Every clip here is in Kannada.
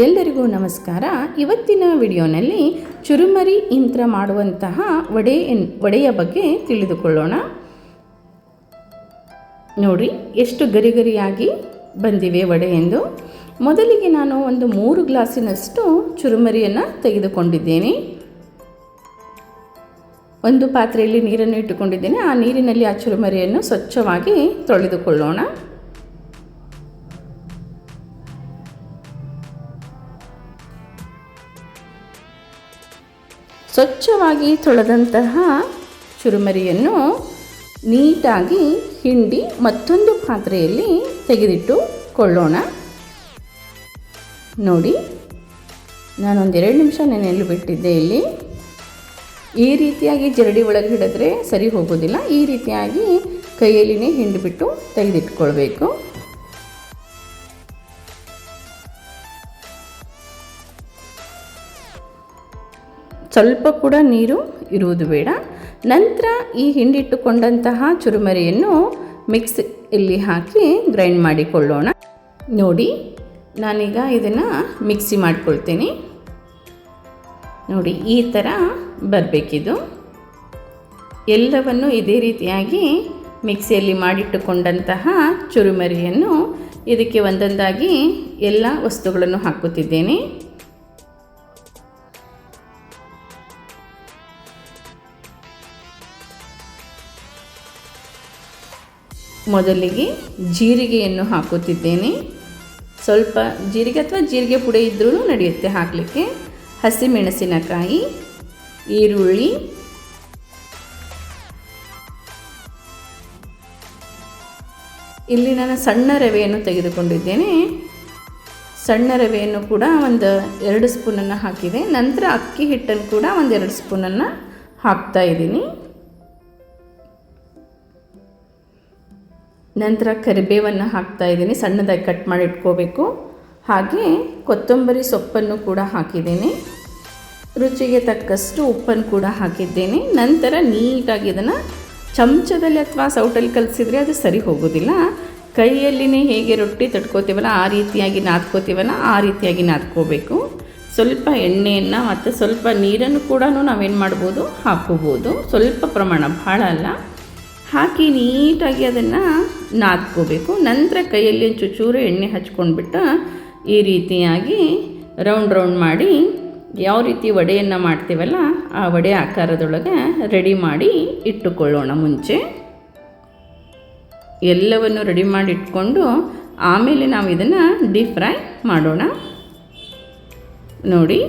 ಎಲ್ಲರಿಗೂ ನಮಸ್ಕಾರ. ಇವತ್ತಿನ ವಿಡಿಯೋನಲ್ಲಿ ಚುರುಮರಿ ಯಂತ್ರ ಮಾಡುವಂತಹ ವಡೆ ವಡೆಯ ಬಗ್ಗೆ ತಿಳಿದುಕೊಳ್ಳೋಣ. ನೋಡಿ, ಎಷ್ಟು ಗರಿಗರಿಯಾಗಿ ಬಂದಿವೆ ವಡೆ ಎಂದು. ಮೊದಲಿಗೆ ನಾನು ಒಂದು ಮೂರು ಗ್ಲಾಸಿನಷ್ಟು ಚುರುಮರಿಯನ್ನು ತೆಗೆದುಕೊಂಡಿದ್ದೇನೆ. ಒಂದು ಪಾತ್ರೆಯಲ್ಲಿ ನೀರನ್ನು ಇಟ್ಟುಕೊಂಡಿದ್ದೇನೆ. ಆ ನೀರಿನಲ್ಲಿ ಆ ಚುರುಮರಿಯನ್ನು ಸ್ವಚ್ಛವಾಗಿ ತೊಳೆದುಕೊಳ್ಳೋಣ. ಸ್ವಚ್ಛವಾಗಿ ತೊಳೆದಂತಹ ಚುರುಮರಿಯನ್ನು ನೀಟಾಗಿ ಹಿಂಡಿ ಮತ್ತೊಂದು ಪಾತ್ರೆಯಲ್ಲಿ ತೆಗೆದಿಟ್ಟುಕೊಳ್ಳೋಣ ನೋಡಿ, ನಾನೊಂದೆರಡು ನಿಮಿಷ ನೆನೆಯಲು ಬಿಟ್ಟಿದ್ದೆ ಇಲ್ಲಿ. ಈ ರೀತಿಯಾಗಿ ಜರಡಿ ಒಳಗೆ ಹಿಡಿದ್ರೆ ಸರಿ ಹೋಗೋದಿಲ್ಲ ಈ ರೀತಿಯಾಗಿ ಕೈಯಲ್ಲಿನೇ ಹಿಂಡಿಬಿಟ್ಟು ತೆಗೆದಿಟ್ಕೊಳ್ಬೇಕು. ಸ್ವಲ್ಪ ಕೂಡ ನೀರು ಇರುವುದು ಬೇಡ. ನಂತರ ಈ ಹಿಂಡಿಟ್ಟುಕೊಂಡಂತಹ ಚುರುಮರಿಯನ್ನು ಮಿಕ್ಸ್ ಇಲ್ಲಿ ಹಾಕಿ ಗ್ರೈಂಡ್ ಮಾಡಿಕೊಳ್ಳೋಣ. ನೋಡಿ, ನಾನೀಗ ಇದನ್ನು ಮಿಕ್ಸಿ ಮಾಡ್ಕೊಳ್ತೀನಿ. ನೋಡಿ, ಈ ಥರ ಬರಬೇಕಿದು. ಎಲ್ಲವನ್ನು ಇದೇ ರೀತಿಯಾಗಿ ಮಿಕ್ಸಿಯಲ್ಲಿ ಮಾಡಿಟ್ಟುಕೊಂಡಂತಹ ಚುರುಮರಿಯನ್ನು ಇದಕ್ಕೆ ಒಂದೊಂದಾಗಿ ಎಲ್ಲ ವಸ್ತುಗಳನ್ನು ಹಾಕುತ್ತಿದ್ದೇನೆ. ಮೊದಲಿಗೆ ಜೀರಿಗೆಯನ್ನು ಹಾಕುತ್ತಿದ್ದೇನೆ. ಸ್ವಲ್ಪ ಜೀರಿಗೆ ಅಥವಾ ಜೀರಿಗೆ ಪುಡಿ ಇದ್ರೂ ನಡೆಯುತ್ತೆ ಹಾಕಲಿಕ್ಕೆ. ಹಸಿಮೆಣಸಿನಕಾಯಿ, ಈರುಳ್ಳಿ, ಇಲ್ಲಿ ನಾನು ಸಣ್ಣ ರವೆಯನ್ನು ತೆಗೆದುಕೊಂಡಿದ್ದೇನೆ. ಸಣ್ಣ ರವೆಯನ್ನು ಕೂಡ ಒಂದು ಎರಡು ಸ್ಪೂನನ್ನು ಹಾಕಿದೆ. ನಂತರ ಅಕ್ಕಿ ಹಿಟ್ಟನ್ನು ಕೂಡ ಒಂದೆರಡು ಸ್ಪೂನನ್ನು ಹಾಕ್ತಾ ಇದ್ದೀನಿ. ನಂತರ ಕರಿಬೇವನ್ನು ಹಾಕ್ತಾ ಇದ್ದೀನಿ. ಸಣ್ಣದಾಗಿ ಕಟ್ ಮಾಡಿ ಇಟ್ಕೋಬೇಕು. ಹಾಗೆ ಕೊತ್ತಂಬರಿ ಸೊಪ್ಪನ್ನು ಕೂಡ ಹಾಕಿದ್ದೀನಿ. ರುಚಿಗೆ ತಕ್ಕಷ್ಟು ಉಪ್ಪನ್ನು ಕೂಡ ಹಾಕಿದ್ದೇನೆ. ನಂತರ ನೀಟಾಗಿ ಇದನ್ನು ಚಮಚದಲ್ಲಿ ಅಥವಾ ಸೌಟಲ್ಲಿ ಕಲಸಿದ್ರೆ ಅದು ಸರಿ ಹೋಗೋದಿಲ್ಲ. ಕೈಯಲ್ಲಿನೇ ಹೇಗೆ ರೊಟ್ಟಿ ತಟ್ಕೋತೀವಲ್ಲ, ಆ ರೀತಿಯಾಗಿ ನಾದ್ಕೋತೀವಲ್ಲ, ಆ ರೀತಿಯಾಗಿ ನಾದ್ಕೋಬೇಕು. ಸ್ವಲ್ಪ ಎಣ್ಣೆಯನ್ನು ಮತ್ತು ಸ್ವಲ್ಪ ನೀರನ್ನು ಕೂಡ ನಾವೇನು ಮಾಡ್ಬೋದು? ಹಾಕೋಬೋದು. ಸ್ವಲ್ಪ ಪ್ರಮಾಣ ಭಾಳ ಅಲ್ಲ. ಹಾಕಿ ನೀಟಾಗಿ ಅದನ್ನು ನಾದ್ಕೋಬೇಕು. ನಂತರ ಕೈಯಲ್ಲಿ ಒಂದು ಚೂರು ಎಣ್ಣೆ ಹಚ್ಕೊಂಡ್ಬಿಟ್ಟು ಈ ರೀತಿಯಾಗಿ ರೌಂಡ್ ರೌಂಡ್ ಮಾಡಿ ಯಾವ ರೀತಿ ವಡೆಯನ್ನು ಮಾಡ್ತೀವಲ್ಲ ಆ ವಡೆ ಆಕಾರದೊಳಗೆ ರೆಡಿ ಮಾಡಿ ಇಟ್ಟುಕೊಳ್ಳೋಣ ಮುಂಚೆ. ಎಲ್ಲವನ್ನು ರೆಡಿ ಮಾಡಿ ಇಟ್ಕೊಂಡು ಆಮೇಲೆ ನಾವು ಇದನ್ನು ಡೀಪ್ ಫ್ರೈ ಮಾಡೋಣ. ನೋಡಿ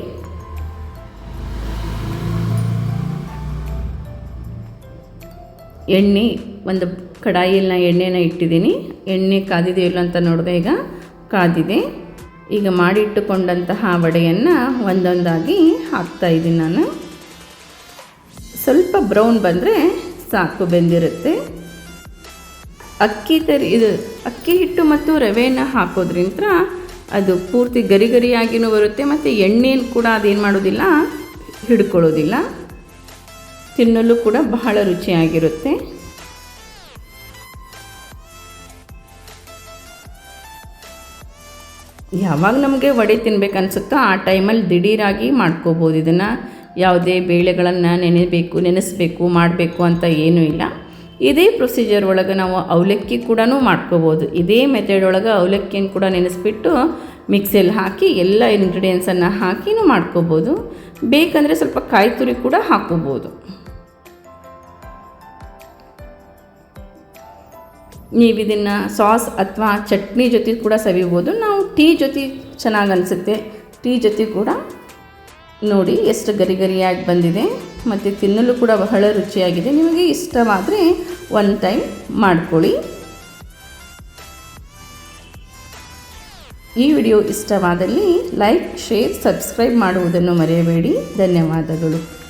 ಎಣ್ಣೆ, ಒಂದು ಕಡಾಯಿಯಲ್ಲಿ ಎಣ್ಣೆನ ಇಟ್ಟಿದ್ದೀನಿ. ಎಣ್ಣೆ ಕಾದಿದೆಯೋ ಇಲ್ಲ ಅಂತ ನೋಡಿದೆ ಈಗ ಕಾದಿದೆ. ಈಗ ಮಾಡಿಟ್ಟುಕೊಂಡಂತಹ ವಡೆಯನ್ನು ಒಂದೊಂದಾಗಿ ಹಾಕ್ತಾ ಇದ್ದೀನಿ ನಾನು. ಸ್ವಲ್ಪ ಬ್ರೌನ್ ಬಂದರೆ ಸಾಕು ಬೆಂದಿರುತ್ತೆ. ಅಕ್ಕಿ ತರಿ, ಇದು ಅಕ್ಕಿ ಹಿಟ್ಟು ಮತ್ತು ರವೆಯನ್ನು ಹಾಕೋದ್ರಿಂದ ಅದು ಪೂರ್ತಿ ಗರಿ ಗರಿಯಾಗಿಯೂ ಬರುತ್ತೆ ಮತ್ತು ಎಣ್ಣೆಯನ್ನು ಕೂಡ ಅದೇನು ಮಾಡೋದಿಲ್ಲ, ಹಿಡ್ಕೊಳ್ಳೋದಿಲ್ಲ. ತಿನ್ನಲು ಕೂಡ ಬಹಳ ರುಚಿಯಾಗಿರುತ್ತೆ. ಯಾವಾಗ ನಮಗೆ ವಡೆ ತಿನ್ಬೇಕು ಅನಿಸುತ್ತೋ ಆ ಟೈಮಲ್ಲಿ ದಿಢೀರಾಗಿ ಮಾಡ್ಕೋಬೋದು. ಇದನ್ನು ಯಾವುದೇ ಬೇಳೆಗಳನ್ನು ನೆನೆಬೇಕು, ನೆನೆಸಬೇಕು, ಮಾಡಬೇಕು ಅಂತ ಏನೂ ಇಲ್ಲ. ಇದೇ ಪ್ರೊಸೀಜರ್ ಒಳಗೆ ನಾವು ಅವಲಕ್ಕಿ ಕೂಡ ಮಾಡ್ಕೋಬೋದು. ಇದೇ ಮೆಥಡ್ ಒಳಗೆ ಅವಲಕ್ಕಿಯನ್ನು ಕೂಡ ನೆನೆಸ್ಬಿಟ್ಟು ಮಿಕ್ಸಿಯಲ್ಲಿ ಹಾಕಿ ಎಲ್ಲ ಇಂಗ್ರೀಡಿಯೆಂಟ್ಸನ್ನು ಹಾಕಿನೂ ಮಾಡ್ಕೋಬೋದು. ಬೇಕಂದರೆ ಸ್ವಲ್ಪ ಕಾಯಿ ತುರಿ ಕೂಡ ಹಾಕೋಬೋದು. ನೀವು ಇದನ್ನು ಸಾಸ್ ಅಥವಾ ಚಟ್ನಿ ಜೊತೆ ಕೂಡ ಸವಿಬೋದು ನಾವು ಟೀ ಜೊತೆ ಚೆನ್ನಾಗಿ ಅನಿಸುತ್ತೆ. ಟೀ ಜೊತೆ ಕೂಡ ನೋಡಿ ಎಷ್ಟು ಗರಿ ಗರಿಯಾಗಿ ಬಂದಿದೆ. ಮತ್ತು ತಿನ್ನಲು ಕೂಡ ಬಹಳ ರುಚಿಯಾಗಿದೆ. ನಿಮಗೆ ಇಷ್ಟವಾದರೆ ಒನ್ ಟೈಮ್ ಮಾಡ್ಕೊಳ್ಳಿ. ಈ ವಿಡಿಯೋ ಇಷ್ಟವಾದಲ್ಲಿ ಲೈಕ್, ಶೇರ್, ಸಬ್ಸ್ಕ್ರೈಬ್ ಮಾಡುವುದನ್ನು ಮರೆಯಬೇಡಿ. ಧನ್ಯವಾದಗಳು.